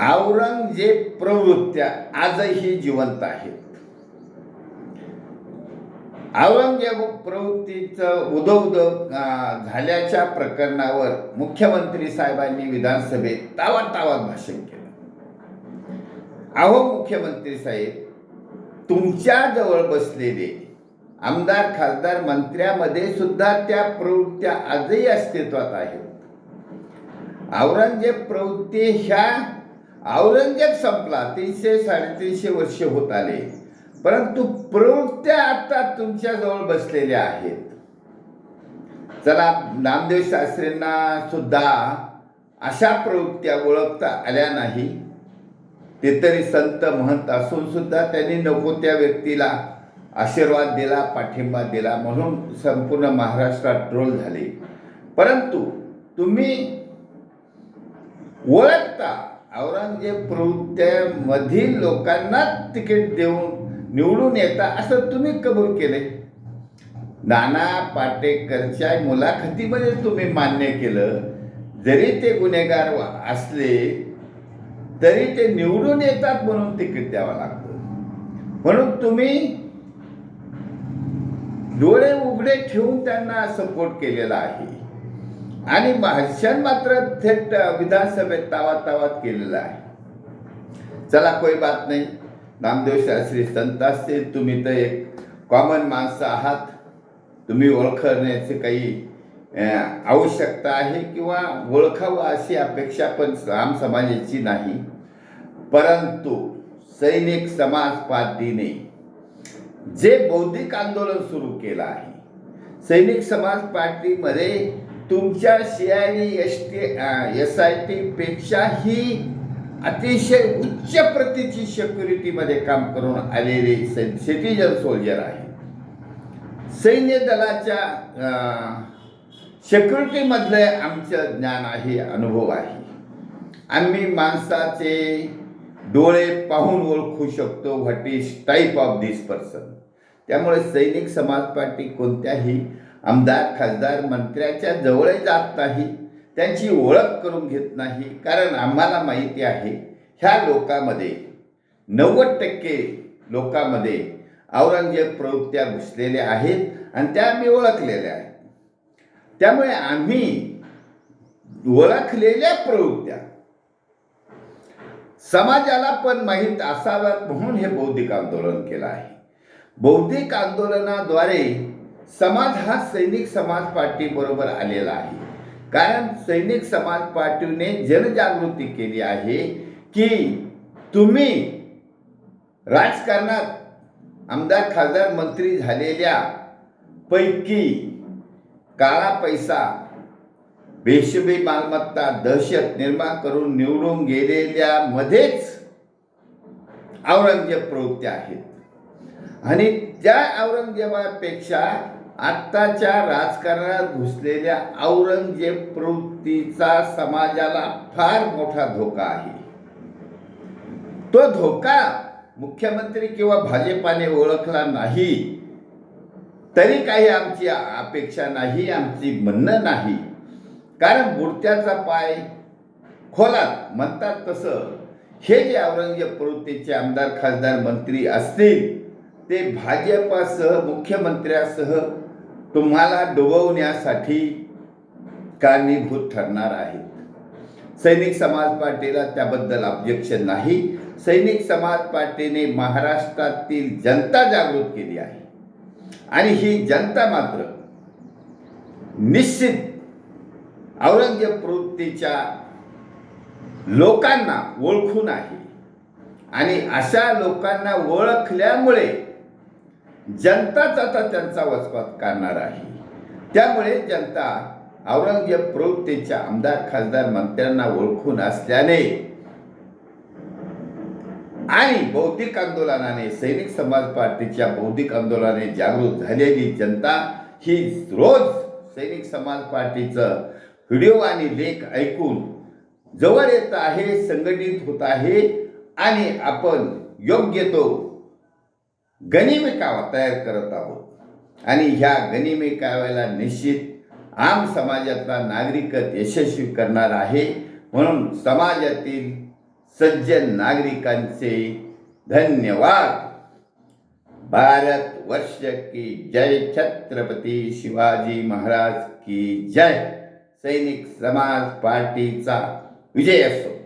औरंगजेब प्रवृत्त्या आजही जिवंत आहेत. औरंगजेब प्रवृत्तीचं उदौद झाल्याच्या प्रकरणावर मुख्यमंत्री साहेबांनी विधानसभेत तावात तावात भाषण केलं. अहो मुख्यमंत्री साहेब तुमच्या जवळ बसलेले आमदार खासदार मंत्र्यामध्ये सुद्धा त्या प्रवृत्त्या आजही अस्तित्वात आहेत. औरंगजेब प्रवृत्ती ह्या औरंगजेब संपला तीनशे साडेतीनशे वर्ष होत आले. परंतु प्रवृत्त्या आता तुमच्या जवळ बसलेल्या आहेत. चला नामदेव शास्त्रींना सुद्धा अशा प्रवृत्त्या ओळखता आल्या नाही. ते तरी संत महंत असून सुद्धा त्यांनी नको त्या व्यक्तीला आशीर्वाद दिला पाठिंबा दिला. म्हणून संपूर्ण महाराष्ट्रात ट्रोल झाले. परंतु तुम्ही ओळखता औरंगजेब प्रवृत्त्यामधील लोकांना तिकीट देऊन निवडून येता असं तुम्ही कबूल केले? नाना पाटेकरच्या मुलाखतीमध्ये तुम्ही मान्य केलं जरी ते गुन्हेगार असले तरी ते निवडून येतात म्हणून तिकीट द्यावं लागतं. म्हणून तुम्ही डोळे उघडे ठेवून त्यांना सपोर्ट केलेला आहे. आणि भाषण मात्र थेट विधानसभेत तावात तावात केलेलं आहे. चला कोई बात नाही. नामदेव शास्त्री संत असतील तुम्ही तर एक कॉमन माणसं आहात. तुम्ही ओळखण्याची काही आवश्यकता आहे किंवा ओळखावं अशी अपेक्षा पण आम समाजाची नाही. परंतु सैनिक समाज पार्टीने जे बौद्धिक आंदोलन सुरू केलं आहे सैनिक समाज पार्टीमध्ये तुमच्या C I D S T S I T पेक्षाही अतिशय उच्च प्रतीची सेक्युरिटीमध्ये काम करून आलेले सिटीजन सोल्जर आहे. सैन्य दलाच्या सेक्युरिटीमधले आमचं ज्ञान आहे अनुभव आहे. आम्ही माणसाचे डोळे पाहून ओळखू शकतो what is type of this person त्यामुळे सैनिक समाज पार्टी कोणत्याही आमदार खासदार मंत्र्याच्या जवळ जात नाही. त्यांची ओळख करून घेत नाही. कारण आम्हाला माहिती आहे ह्या लोकांमध्ये नव्वद टक्के लोकांमध्ये औरंगजेब प्रवृत्त्या घुसलेल्या आहेत आणि त्या आम्ही ओळखलेल्या आहेत. त्यामुळे आम्ही ओळखलेल्या प्रवृत्त्या. समाजाला पण माहीत असाव्यात म्हणून हे बौद्धिक आंदोलन केलं आहे. बौद्धिक आंदोलनाद्वारे समाज हा सैनिक समाज पार्टी बरोबर आलेला आहे. कारण सैनिक समाज पार्टीने जनजागृती केली आहे की तुम्ही राजकारणात आमदार खासदार मंत्री झालेल्या पैकी काळा पैसा बेशुबी मालमत्ता दहशत निर्माण करून निवडून गेलेल्या मध्येच औरंगजेब प्रवृत्ती आहेत. आणि त्या औरंगजेबापेक्षा आत्ताच्या राजकारणात घुसलेल्या औरंगजेब प्रवृत्तीचा समाजाला फार मोठा धोका आहे. तो धोका मुख्यमंत्री किंवा भाजपाने ओळखला नाही. तरी काही आमची अपेक्षा नाही आमची म्हणणं नाही. कारण बुडत्याचा पाय खोलात म्हणतात तसं. हे जे औरंगजेब प्रवृत्तीचे आमदार खासदार मंत्री असतील ते भाजपासह मुख्यमंत्र्यासह तुम्हाला डुबवण्यासाठी कारणीभूत ठरणार आहेत. सैनिक समाज पार्टीला त्याबद्दल ऑब्जेक्शन नाही. सैनिक समाज पार्टीने महाराष्ट्रातील जनता जागृत केली आहे. आणि ही जनता मात्र निश्चित औरंगजेब प्रवृत्तीच्या लोकांना ओळखून आहे. आणि अशा लोकांना ओळखल्यामुळे जनताच आता त्यांचा वचपात करणार आहे. त्यामुळे जनता औरंगजेब प्रवृत्तीच्या आमदार खासदार मंत्र्यांना ओळखून असल्याने आणि बौद्धिक आंदोलनाने सैनिक समाज पार्टीच्या बौद्धिक आंदोलनाने जागृत झालेली जनता ही रोज सैनिक समाज पार्टीचं व्हिडिओ आणि लेख ऐकून जवळ येत आहे संघटित होत आहे आणि आपण योग्य तो गनिमेकावा तयार करत आहोत. आणि ह्या गनिमेकाव्याला निश्चित आम समाजातला नागरिकच यशस्वी करणार आहे. म्हणून समाजातील सज्जन नागरिकांचे धन्यवाद. भारत वर्ष की जय. छत्रपती शिवाजी महाराज की जय. सैनिक समाज पार्टीचा विजय असो.